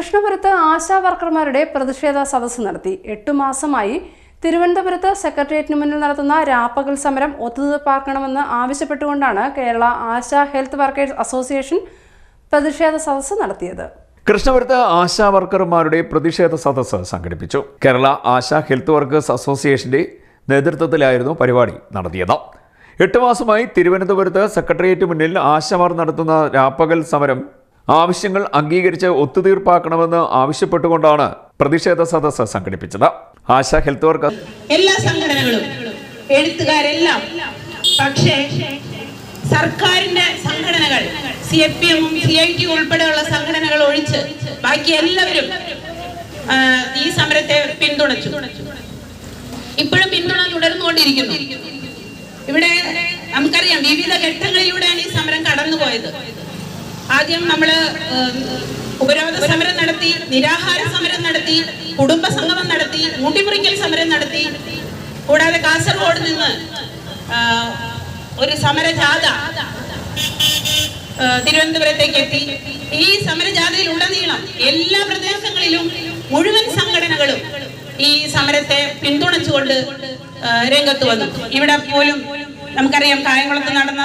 കൃഷ്ണപുരത്ത് ആശാ വർക്കർമാരുടെ പ്രതിഷേധ സദസ്സ് നടത്തി. എട്ടു മാസമായി തിരുവനന്തപുരത്ത് സെക്രട്ടേറിയറ്റിന് മുന്നിൽ നടത്തുന്ന രാപ്പകൽ സമരം ഒത്തുതീർപ്പാക്കണമെന്ന് ആവശ്യപ്പെട്ടുകൊണ്ടാണ് Kerala Asha health workers association പ്രതിഷേധ സദസ്സ് നടത്തിയത്. കൃഷ്ണപുരത്ത് ആശാ വർക്കർമാരുടെ പ്രതിഷേധ സദസ്സ് സംഘടിപ്പിച്ചു. കേരള ആശാ ഹെൽത്ത് വർക്കേഴ്സ് അസോസിയേഷന്റെ നേതൃത്വത്തിലായിരുന്നു പരിപാടി നടത്തിയത്. എട്ട് മാസമായി തിരുവനന്തപുരത്ത് സെക്രട്ടേറിയറ്റ് മുന്നിൽ ആശമാർ നടത്തുന്ന രാപ്പകൽ സമരം ആവശ്യങ്ങൾ അംഗീകരിച്ച് ഒത്തുതീർപ്പാക്കണമെന്ന് ആവശ്യപ്പെട്ടുകൊണ്ടാണ് പ്രതിഷേധ സദസ്സ് സംഘടിപ്പിച്ചത്. ആശ ഹെൽത്ത് വർക്കർ എല്ലാ സംഘടനകളും എഴുത്തുകാരെല്ലാം പക്ഷേ സർക്കാരിന്റെ സംഘടനകൾ സി എഫ് പി എമ്മും സി ഐ ടി ഉൾപ്പെടെയുള്ള സംഘടനകൾ ഒഴിച്ച് ബാക്കി എല്ലാവരും ഈ സമരത്തെ പിന്തുണച്ചു. ഇപ്പോഴും പിന്തുണ തുടർന്നുകൊണ്ടിരിക്കുന്നു. ഇവിടെ നമുക്കറിയാം വിവിധ ഘട്ടങ്ങളിലൂടെയാണ് ഈ സമരം കടന്നുപോയത്. ആദ്യം നമ്മൾ ഉപരോധ സമരം നടത്തി നിരാഹാര സമരം നടത്തി കുടുംബ സംഗമം നടത്തി മുടിമുറിക്കൽ സമരം നടത്തി. കൂടാതെ കാസർഗോഡ് നിന്ന് ഒരു സമരജാഥ തിരുവനന്തപുരത്തേക്ക് എത്തി. ഈ സമരജാഥയിൽ ഉടനീളം എല്ലാ പ്രദേശങ്ങളിലും മുഴുവൻ സംഘടനകളും ഈ സമരത്തെ പിന്തുണച്ചുകൊണ്ട് രംഗത്ത് വന്നു. ഇവിടെ പോലും നമുക്കറിയാം കായംകുളത്ത് നടന്ന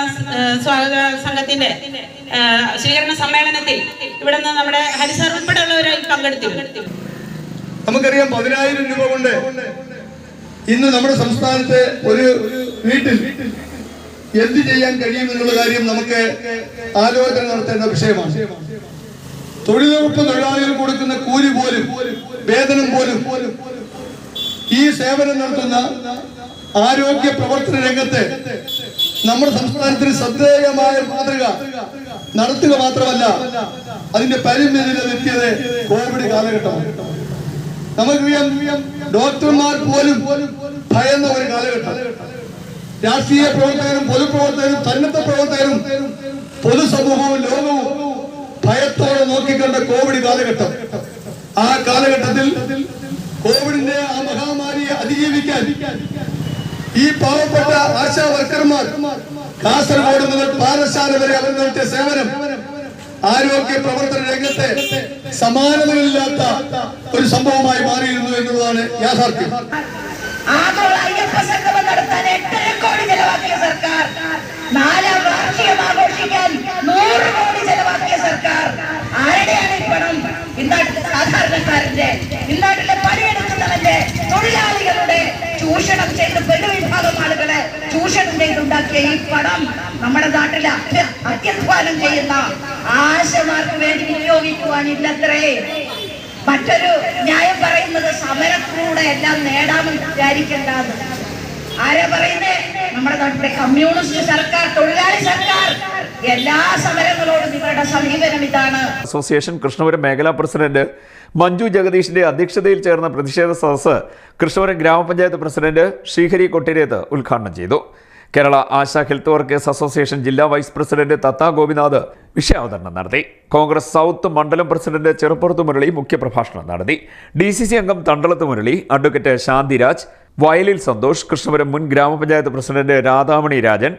സ്വാഗത സംഘത്തിന്റെ സ്വീകരണ സമ്മേളനത്തിൽ ഇവിടെ നിന്ന് നമ്മുടെ ഹരിസർ ഉൾപ്പെടെയുള്ളവരായി പങ്കെടുത്തു നമുക്കറിയാം പതിനായിരം രൂപ കൊണ്ട് ഇന്ന് നമ്മുടെ സംസ്ഥാനത്തെ ഒരു വീട്ടിൽ എന്ത് ചെയ്യാൻ കഴിയും എന്നുള്ള കാര്യം നമുക്ക് ആലോചന നടത്തേണ്ട വിഷയമാണ്. തൊഴിലുറപ്പ് തൊഴിലാളികൾ കൊടുക്കുന്ന കൂലി പോലും വേതനം പോലും ഈ സേവനം നടത്തുന്ന ആരോഗ്യ പ്രവർത്തന രംഗത്ത് നമ്മുടെ സംസ്ഥാനത്തിന് ശ്രദ്ധേയമായ മാതൃക നടത്തുക മാത്രമല്ല അതിന്റെ പരിമിതിയിലെത്തിയത് കോവിഡ് കാലഘട്ടമാണ്. നമുക്കറിയാം ഡോക്ടർമാർ പോലും ഭയന്ന ഒരു കാലഘട്ടം രാഷ്ട്രീയ പ്രവർത്തകരും പൊതുപ്രവർത്തകരും സന്നദ്ധ പ്രവർത്തകരും പൊതുസമൂഹവും ലോകവും ഭയത്തോടെ നോക്കിക്കണ്ട കോവിഡ് കാലഘട്ടം. ആ കാലഘട്ടത്തിൽ കോവിഡിന്റെ ആ മഹാമാരിയെ അതിജീവിക്കാൻ ഈ പാവപ്പെട്ട ആശാ വർക്കർമാർ കാസർഗോഡ് മുതൽ പാലശാല വരെ അവർ നടത്തിയ സേവനം ആരോഗ്യ പ്രവർത്തന രംഗത്തെ സമാനതകളില്ലാത്ത ഒരു സംഭവമായി മാറിയിരുന്നു എന്നുള്ളതാണ് യാഥാർത്ഥ്യം. ആഗോള അയ്യപ്പ സംഗമം നടത്താൻ കോടി ചെലവാക്കിയ സർക്കാർ. നാലാം വാർഷികം ആഘോഷിക്കാൻ നൂറ് കോടി ചെലവാക്കിയ സർക്കാർ. ആരുടെയാണ് ഈ പണം? ഇന്നാട്ടിലെ സാധാരണക്കാരന്റെ ഇന്നാട്ടിലെ ചെയ്തുണ്ടാക്കിയ ഈ നമ്മുടെ നാട്ടിലെ അത്യ- അത്യധ്വാനം ചെയ്യുന്ന ആശമാർക്ക് വേണ്ടി വിനിയോഗിക്കുവാനില്ലത്രേ. മറ്റൊരു ന്യായം പറയുന്നത് സമരത്തിലൂടെ എല്ലാം നേടാമെന്ന് വിചാരിക്കേണ്ടത് ആരാ പറയുന്നേ? നമ്മുടെ നാട്ടിലെ കമ്മ്യൂണിസ്റ്റ് സർക്കാർ തൊഴിലാളി സർക്കാർ. എല്ലാ സമരങ്ങളോടും ഇവരുടെ സമീപനം ഇതാണ്. അസോസിയേഷൻ കൃഷ്ണപുരം മേഖലാ പ്രസിഡന്റ് മഞ്ജു ജഗദീഷിന്റെ അധ്യക്ഷതയിൽ ചേർന്ന പ്രതിഷേധ സദസ്സ് കൃഷ്ണപുരം ഗ്രാമപഞ്ചായത്ത് പ്രസിഡന്റ് ശ്രീഹരി കൊട്ടിരേത്ത് ഉദ്ഘാടനം ചെയ്തു. Kerala Asha health workers association ജില്ലാ വൈസ് പ്രസിഡന്റ് തത്ത ഗോപിനാഥ് വിഷയാവതരണം നടത്തി. കോൺഗ്രസ് സൗത്ത് മണ്ഡലം പ്രസിഡന്റ് ചെറുപ്പുറത്ത് മുരളി മുഖ്യപ്രഭാഷണം നടത്തി. ഡി സി സി അംഗം തണ്ടളത്ത് മുരളി അഡ്വക്കേറ്റ് ശാന്തിരാജ് വയലിൽ സന്തോഷ് കൃഷ്ണപുരം മുൻ ഗ്രാമപഞ്ചായത്ത് president Radhamani Rajan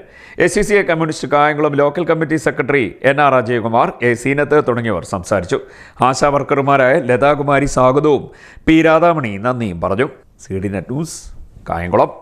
S C C A communist Kayamkulam local committee secretary N R Ajayakumar A Seenath തുടങ്ങിയവർ സംസാരിച്ചു. ആശാ വർക്കർമാരായ ലതാകുമാരി സ്വാഗതവും പി രാധാമണി നന്ദിയും പറഞ്ഞു. C D net news Kayamkulam.